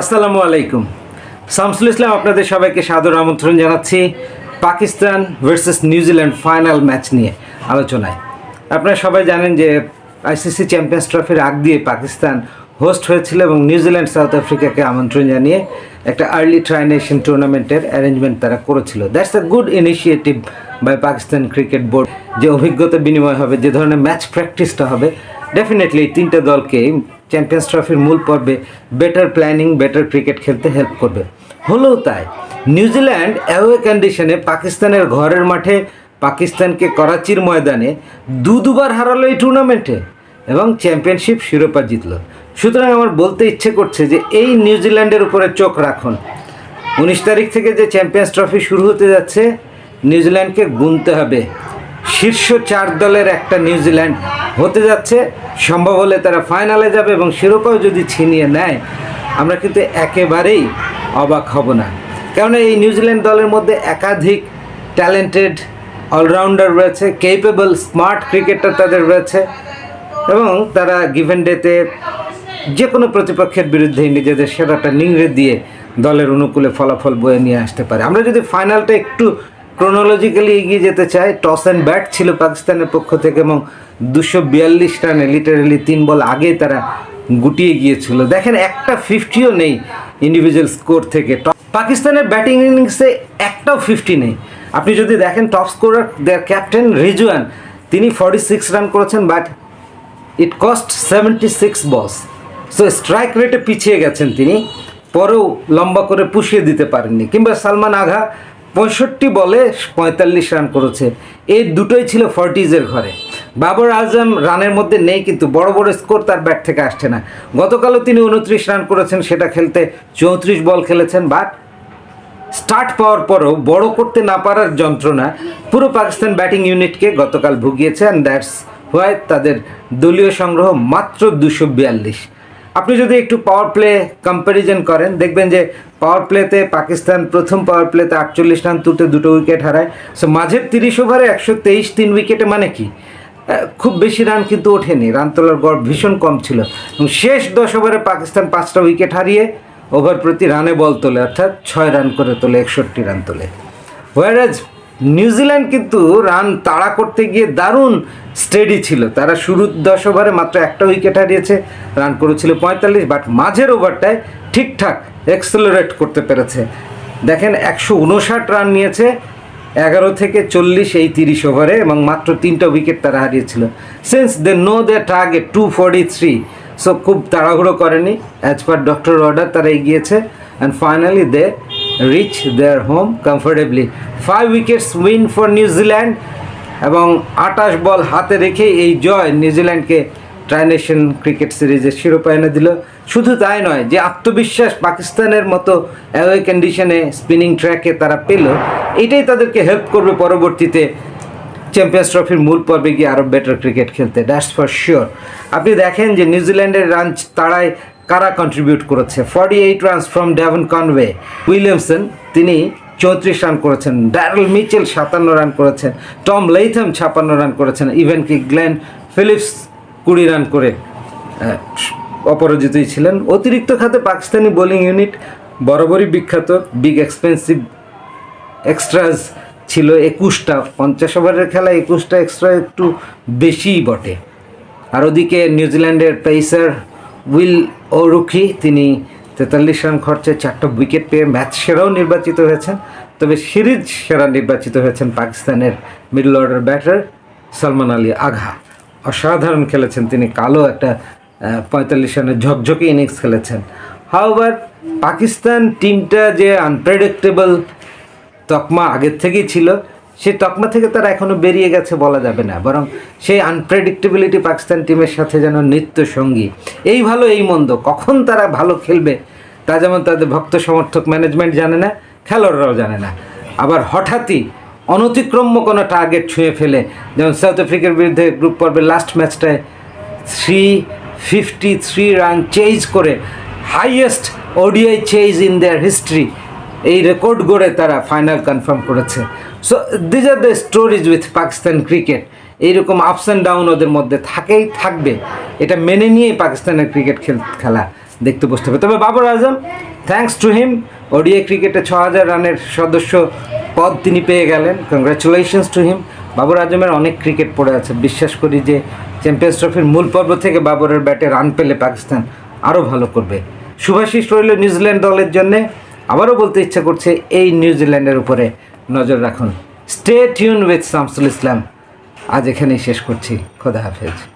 আসসালামু আলাইকুম। শামসুল ইসলাম, আপনাদের সবাইকে সাদর আমন্ত্রণ জানাচ্ছি Pakistan versus New Zealand final match নিয়ে আলোচনায়। আপনারা সবাই জানেন যে আইসিসি চ্যাম্পিয়ন্স ট্রফির আগ দিয়ে পাকিস্তান হোস্ট হয়েছিল এবং নিউজিল্যান্ড সাউথ আফ্রিকাকে আমন্ত্রণ জানিয়ে একটা আর্লি ট্রাই নেশন টুর্নামেন্টের অ্যারেঞ্জমেন্ট তারা করেছিল। That's a good initiative by Pakistan cricket board যে অভিজ্ঞতা বিনিময় হবে, যে ধরনের ম্যাচ প্র্যাকটিসটা হবে ডেফিনেটলি তিনটে দলকে চ্যাম্পিয়ন্স ট্রফির মূল পর্বে বেটার প্ল্যানিং বেটার ক্রিকেট খেলতে হেল্প করবে। হলেও তাই নিউজিল্যান্ড অ্যাওয়ে কন্ডিশনে পাকিস্তানের ঘরের মাঠে পাকিস্তানকে করাচির ময়দানে দু দুবার হারালো এই টুর্নামেন্টে এবং চ্যাম্পিয়নশিপ শিরোপা জিতলো। সুতরাং আমার বলতে ইচ্ছে করছে যে এই নিউজিল্যান্ডের উপরে চোখ রাখুন। উনিশ তারিখ থেকে যে চ্যাম্পিয়ন্স ট্রফি শুরু হতে যাচ্ছে নিউজিল্যান্ডকে গুনতে হবে। শীর্ষ চার দলের একটা নিউজিল্যান্ড হতে যাচ্ছে। সম্ভব হলে তারা ফাইনালে যাবে এবং শিরোপাও যদি ছিনিয়ে নেয়, আমরা কিন্তু একেবারেই অবাক হব না। কেননা এই নিউজিল্যান্ড দলের মধ্যে একাধিক ট্যালেন্টেড অলরাউন্ডার রয়েছে কেপেবল স্মার্ট ক্রিকেটার তাদের রয়েছে এবং তারা গিভেন ডেতে যে কোনো প্রতিপক্ষের বিরুদ্ধে নিজেদের সেরাটা নিংড়ে দিয়ে দলের অনুকূলে ফলাফল বয়ে নিয়ে আসতে পারে। আমরা যদি ফাইনালটা একটু ক্রোনোলজিক্যালি এগিয়ে যেতে চাই টস অ্যান্ড ব্যাট ছিল পাকিস্তানের পক্ষ থেকে এবং দুশো বিয়াল্লিশ রানে লিটারেলি তিন বল আগে তারা গুটিয়ে গিয়েছিল। দেখেন, একটা ফিফটিও নেই ইন্ডিভিজুয়াল স্কোর থেকে। পাকিস্তানের ব্যাটিং ইনিংসে একটাও ফিফটি নেই। আপনি যদি দেখেন top scorer their captain Rizwan তিনি ফর্টি সিক্স রান করেছেন but it cost seventy six balls so strike রেটে পিছিয়ে গেছেন তিনি। পরেও লম্বা করে পুষিয়ে দিতে পারেননি। কিংবা সালমান আঘা পঁয়ষট্টি বলে পঁয়তাল্লিশ রান করেছে। এই দুটোই ছিল ফর্টিজের ঘরে। বাবর আজম রানের মধ্যে নেই, কিন্তু বড় বড় স্কোর তার ব্যাট থেকে আসছে না। গতকালও তিনি উনত্রিশ রান করেছেন, সেটা খেলতে চৌত্রিশ বল খেলেছেন, বাট স্টার্ট পাওয়ার পরও বড় করতে না পারার যন্ত্রণা পুরো পাকিস্তান ব্যাটিং ইউনিটকে গতকাল ভুগিয়েছে অ্যান্ড দ্যাটস হোয়াই তাদের দলীয় সংগ্রহ মাত্র দুশো বিয়াল্লিশ। আপনি যদি একটু পাওয়ার প্লে কম্প্যারিজন করেন, দেখবেন যে পাওয়ার প্লেতে পাকিস্তান প্রথম পাওয়ার প্লেতে আটচল্লিশ রান তুলতে দুটো উইকেট হারায়। সো মাঝের তিরিশ ওভারে একশো তেইশ তিন উইকেটে মানে কি? খুব বেশি রান কিন্তু ওঠেনি। রান তোলার গড় ভীষণ কম ছিল। এবং শেষ দশ ওভারে পাকিস্তান পাঁচটা উইকেট হারিয়ে ওভার প্রতি রানে বল তোলে, অর্থাৎ ছয় রান করে তোলে, একষট্টি রান তোলে। হোয়ারাজ নিউজিল্যান্ড কিন্তু রান তাড়া করতে গিয়ে দারুণ স্টেডি ছিল। তারা শুরুর দশ ওভারে মাত্র একটা উইকেট হারিয়েছে রান করেছিল পঁয়তাল্লিশ বাট মাঝের ওভারটায় ঠিকঠাক এক্সেলারেট করতে পেরেছে। দেখেন একশো উনষাট রান নিয়েছে, এগারো থেকে চল্লিশ এই তিরিশ ওভারে এবং মাত্র তিনটা উইকেট তারা হারিয়েছিল। Since they know they target to forty three so খুব তাড়াহুড়ো করেনি অ্যাজ পার ডক্টর অর্ডার তারা এগিয়েছে and finally they reach their home comfortably five wickets win for New Zealand এবং আটাশ বল হাতে রেখে এই জয় নিউজিল্যান্ডকে ট্রাইনেশন ক্রিকেট সিরিজের শিরোপা এনে দিল। শুধু তাই নয়, যে আত্মবিশ্বাস পাকিস্তানের মতো অ্যাওয়ে কন্ডিশনে স্পিনিং ট্র্যাকে তারা পেল, এটাই তাদেরকে হেল্প করবে পরবর্তীতে চ্যাম্পিয়ন্স ট্রফির মূল পর্বে গিয়ে আরও বেটার ক্রিকেট খেলতে দ্যাটস ফর শিওর আপনি দেখেন যে নিউজিল্যান্ডের রান তাড়ায় কারা কন্ট্রিবিউট করেছে? Forty eight runs from Devon Conway Williamson তিনি চৌত্রিশ রান করেছেন। ড্যারল মিচেল সাতান্ন রান করেছেন। টম লেইথম ছাপান্ন রান করেছেন। ইভেন কি গ্লেন ফিলিপস কুড়ি রান করে অপরাজিতই ছিলেন। অতিরিক্ত খাতে পাকিস্তানি বোলিং ইউনিট বরাবরই বিখ্যাত। বিগ এক্সপেন্সিভ এক্সট্রাস ছিল একুশটা। পঞ্চাশ ওভারের খেলা একুশটা এক্সট্রা একটু বেশিই বটে। আর ওদিকে নিউজিল্যান্ডের পেসার উইল ও রুখি, তিনি তেতাল্লিশ রান খরচে চারটা উইকেট পেয়ে ম্যাচ সেরাও নির্বাচিত হয়েছেন। তবে সিরিজ সেরা নির্বাচিত হয়েছেন পাকিস্তানের middle order batter Salman Ali Agha. অসাধারণ খেলেছেন তিনি, কালো একটা পঁয়তাল্লিশ রানের ঝকঝকে ইনিংস খেলেছেন। হাওবার পাকিস্তান টিমটা যে আনপ্রেডিক্টেবল তকমা আগের থেকেই ছিল সেই তকমা থেকে তারা এখনও বেরিয়ে গেছে বলা যাবে না, বরং সেই আনপ্রেডিক্টেবিলিটি পাকিস্তান টিমের সাথে যেন নিত্য সঙ্গী। এই ভালো, এই মন্দ, কখন তারা ভালো খেলবে, তা যেমন তাদের ভক্ত সমর্থক ম্যানেজমেন্ট জানে না, খেলোয়াড়রাও জানে না। আবার হঠাৎই অনতিক্রম্য কোনো টার্গেট ছুঁয়ে ফেলে, যেমন সাউথ আফ্রিকার বিরুদ্ধে গ্রুপ পর্বের last ম্যাচটায় three fifty three run chase করে highest ODI chase in their history এই রেকর্ড গড়ে তারা ফাইনাল কনফার্ম করেছে। So these are the stories with Pakistan cricket এইরকম আপস অ্যান্ড ডাউন ওদের মধ্যে থাকেই, থাকবে। এটা মেনে নিয়েই পাকিস্তানের ক্রিকেট খেল, খেলা দেখতে বসতে হবে। তবে Babar Azam thanks to him ODI ক্রিকেটে ছ হাজার রানের সদস্য পদ তিনি পেয়ে গেলেন। কংগ্রাচুলেশনস টু হিম বাবর আজমের অনেক ক্রিকেট পড়ে আছে। বিশ্বাস করি যে চ্যাম্পিয়ন্স ট্রফির মূল পর্ব থেকে বাবরের ব্যাটে রান পেলে পাকিস্তান আরও ভালো করবে। শুভাশিস রইল নিউজিল্যান্ড দলের জন্যে। আবারও বলতে ইচ্ছা করছে এই নিউজিল্যান্ডের উপরে। নজর রাখুন। Stay tune with Shamsul Islam আজ এখানেই শেষ করছি। খোদা হাফেজ।